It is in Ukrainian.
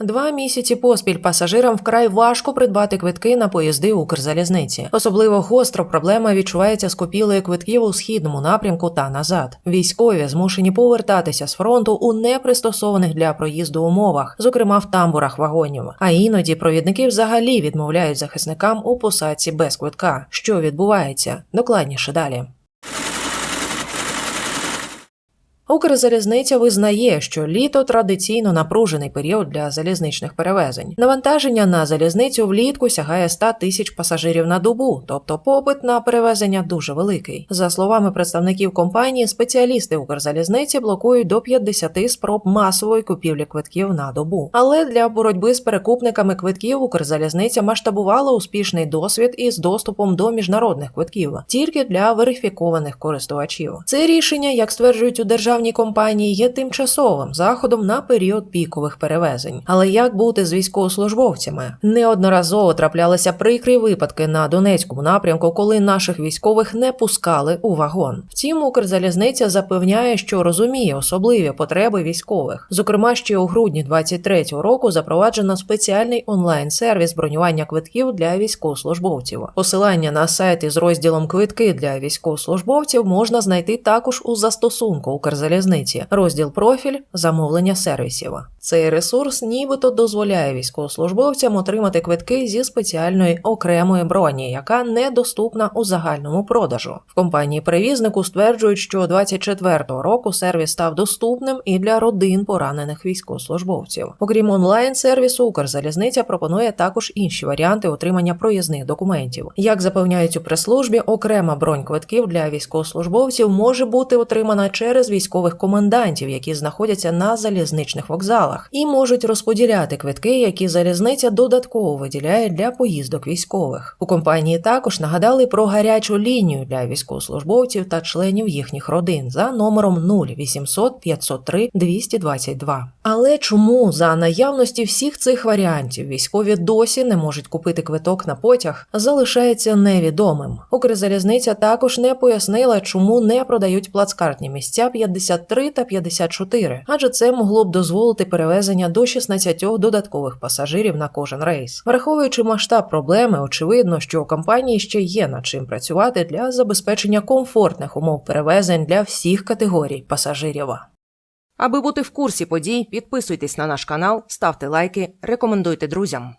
Два місяці поспіль пасажирам вкрай важко придбати квитки на поїзди Укрзалізниці. Особливо гостро проблема відчувається з купівлею квитків у східному напрямку та назад. Військові змушені повертатися з фронту у непристосованих для проїзду умовах, зокрема в тамбурах вагонів. А іноді провідники взагалі відмовляють захисникам у посадці без квитка. Що відбувається? Докладніше далі. Укрзалізниця визнає, що літо традиційно напружений період для залізничних перевезень. Навантаження на залізницю влітку сягає 100 тисяч пасажирів на добу, тобто попит на перевезення дуже великий. За словами представників компанії, спеціалісти Укрзалізниці блокують до 50 спроб масової купівлі квитків на добу. Але для боротьби з перекупниками квитків Укрзалізниця масштабувала успішний досвід із доступом до міжнародних квитків тільки для верифікованих користувачів. Це рішення, як стверджують у державній компанії, є тимчасовим заходом на період пікових перевезень. Але як бути з військовослужбовцями? Неодноразово траплялися прикрі випадки на Донецькому напрямку, коли наших військових не пускали у вагон. Втім, Укрзалізниця запевняє, що розуміє особливі потреби військових. Зокрема, ще у грудні 23-го року запроваджено спеціальний онлайн-сервіс бронювання квитків для військовослужбовців. Посилання на сайт із розділом квитки для військовослужбовців можна знайти також у застосунку Укрзалізниці, розділ профіль замовлення сервісів. Цей ресурс нібито дозволяє військовослужбовцям отримати квитки зі спеціальної окремої броні, яка недоступна у загальному продажу. В компанії перевізнику стверджують, що 24-го року сервіс став доступним і для родин поранених військовослужбовців. Окрім онлайн-сервісу, Укрзалізниця пропонує також інші варіанти отримання проїзних документів. Як запевняють у прес-службі, окрема бронь квитків для військовослужбовців може бути отримана через військових комендантів, які знаходяться на залізничних вокзалах, і можуть розподіляти квитки, які залізниця додатково виділяє для поїздок військових. У компанії також нагадали про гарячу лінію для військовослужбовців та членів їхніх родин за номером 0800 503 222. Але чому за наявності всіх цих варіантів військові досі не можуть купити квиток на потяг, залишається невідомим. Укрзалізниця також не пояснила, чому не продають плацкартні місця 53 та 54, адже це могло б дозволити перевезення до 16 додаткових пасажирів на кожен рейс. Враховуючи масштаб проблеми, очевидно, що у компанії ще є над чим працювати для забезпечення комфортних умов перевезень для всіх категорій пасажирів. Аби бути в курсі подій, підписуйтесь на наш канал, ставте лайки, рекомендуйте друзям.